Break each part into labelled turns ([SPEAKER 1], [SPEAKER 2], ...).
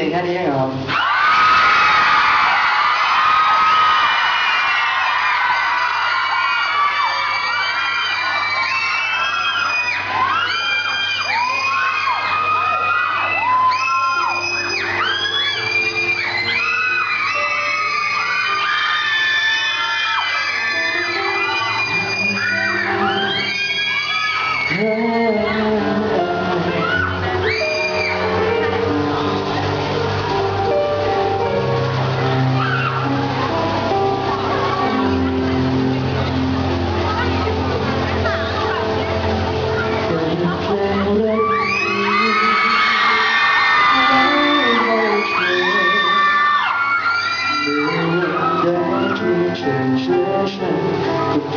[SPEAKER 1] เย่งแค่นี้เหรอ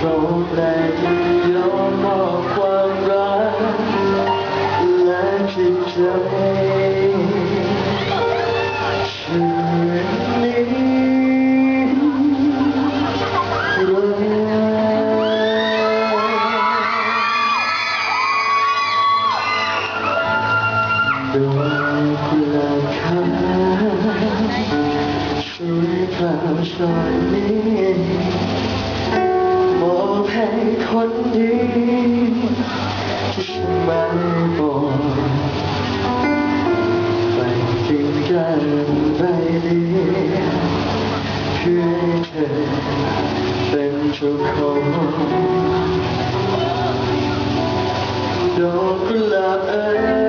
[SPEAKER 1] รแปลกที่ยอมมอบความรักและจิชีวิตนี้โดยช่วยราวชอยนี้ มองให้คนดีที่ฉันไม่บอกไปกินกันไปดีเพื่อเธอเป็นทุกคนดอกกุ
[SPEAKER 2] ห
[SPEAKER 1] ลา
[SPEAKER 2] บ
[SPEAKER 1] เอ๋ย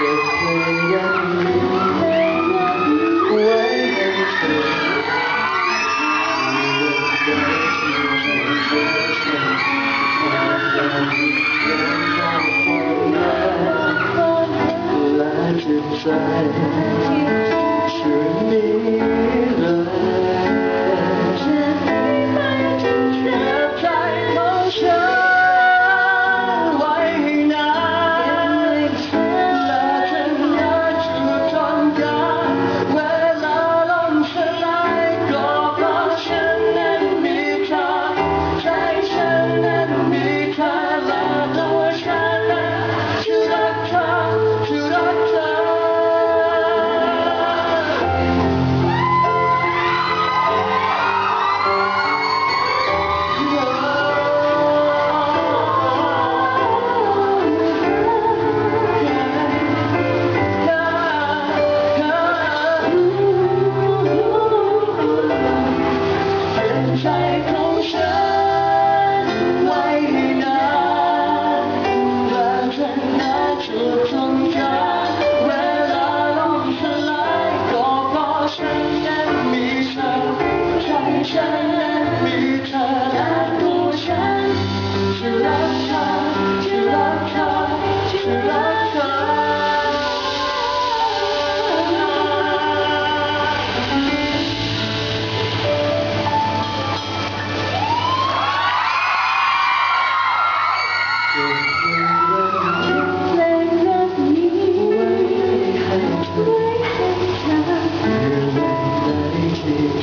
[SPEAKER 1] yang punya.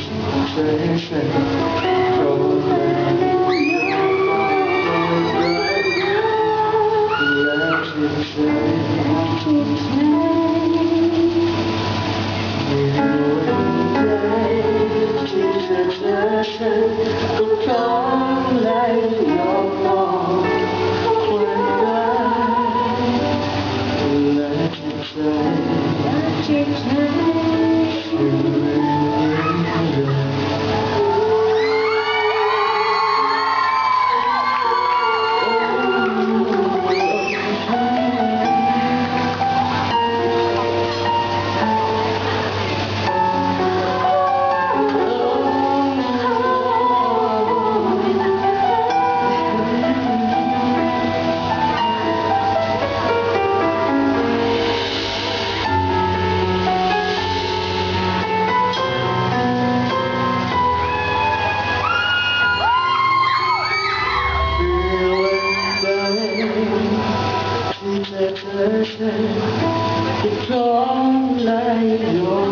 [SPEAKER 1] 清谁吹 It's all like your